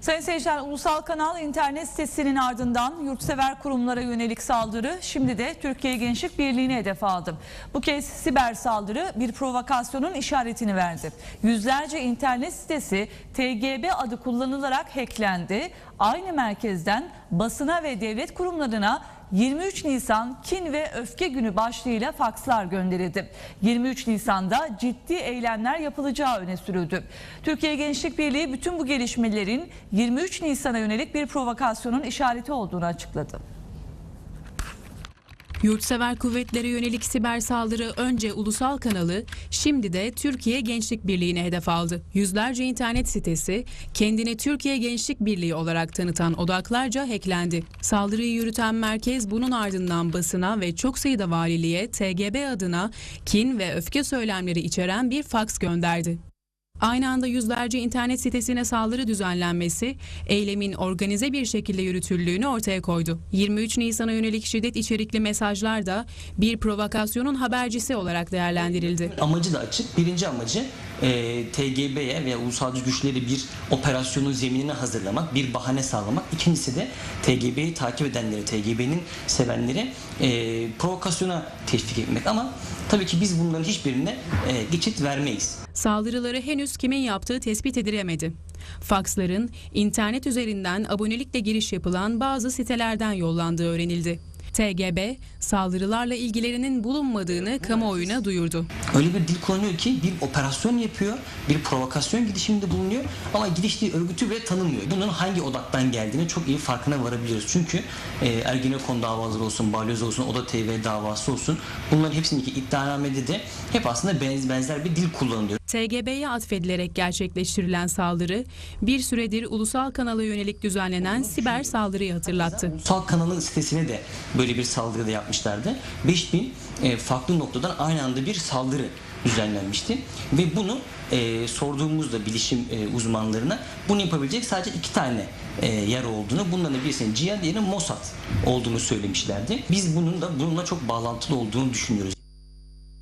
Sayın seyirciler Ulusal Kanal internet sitesinin ardından yurtsever kurumlara yönelik saldırı şimdi de Türkiye Gençlik Birliği'ne hedef aldı. Bu kez siber saldırı bir provokasyonun işaretini verdi. Yüzlerce internet sitesi TGB adı kullanılarak hacklendi. Aynı merkezden basına ve devlet kurumlarına 23 Nisan Kin ve Öfke Günü başlığıyla fakslar gönderildi. 23 Nisan'da ciddi eylemler yapılacağı öne sürüldü. Türkiye Gençlik Birliği bütün bu gelişmelerin 23 Nisan'a yönelik bir provokasyonun işareti olduğunu açıkladı. Yurtsever kuvvetlere yönelik siber saldırı önce ulusal kanalı, şimdi de Türkiye Gençlik Birliği'ne hedef aldı. Yüzlerce internet sitesi kendini Türkiye Gençlik Birliği olarak tanıtan odaklarca hacklendi. Saldırıyı yürüten merkez bunun ardından basına ve çok sayıda valiliğe TGB adına kin ve öfke söylemleri içeren bir faks gönderdi. Aynı anda yüzlerce internet sitesine saldırı düzenlenmesi, eylemin organize bir şekilde yürütüldüğünü ortaya koydu. 23 Nisan'a yönelik şiddet içerikli mesajlar da bir provokasyonun habercisi olarak değerlendirildi. Amacı da açık. Birinci amacı e, TGB'ye veya ulusalcı güçleri bir operasyonun zeminini hazırlamak, bir bahane sağlamak. İkincisi de TGB'yi takip edenleri, TGB'nin sevenleri e, provokasyona teşvik etmek. Ama tabii ki biz bunların hiçbirine e, geçit vermeyiz. Saldırıları henüz kimin yaptığı tespit edilemedi. Faksların internet üzerinden abonelikle giriş yapılan bazı sitelerden yollandığı öğrenildi. TGB saldırılarla ilgilerinin bulunmadığını kamuoyuna duyurdu. Öyle bir dil kullanıyor ki bir operasyon yapıyor, bir provokasyon girişiminde bulunuyor ama giriştiği örgütü bile tanımıyor. Bunun hangi odaktan geldiğini çok iyi farkına varabiliyoruz. Çünkü e, Ergenekon davaları olsun, Balyoz olsun, Oda TV davası olsun bunların hepsindeki iddianamede de hep aslında benz- benzer bir dil kullanılıyor. TGB'ye atfedilerek gerçekleştirilen saldırı bir süredir ulusal kanala yönelik düzenlenen siber saldırıyı hatırlattı. Ulusal kanalın sitesine de böyle bir saldırı da yapmışlardı. 5000 e, farklı noktadan aynı anda bir saldırı düzenlenmişti. Ve bunu e, sorduğumuzda bilişim e, uzmanlarına bunu yapabilecek sadece iki tane e, yer olduğunu, bunların birisinin Cihan, diğerinin Mossad olduğunu söylemişlerdi. Biz bunun da bununla çok bağlantılı olduğunu düşünüyoruz.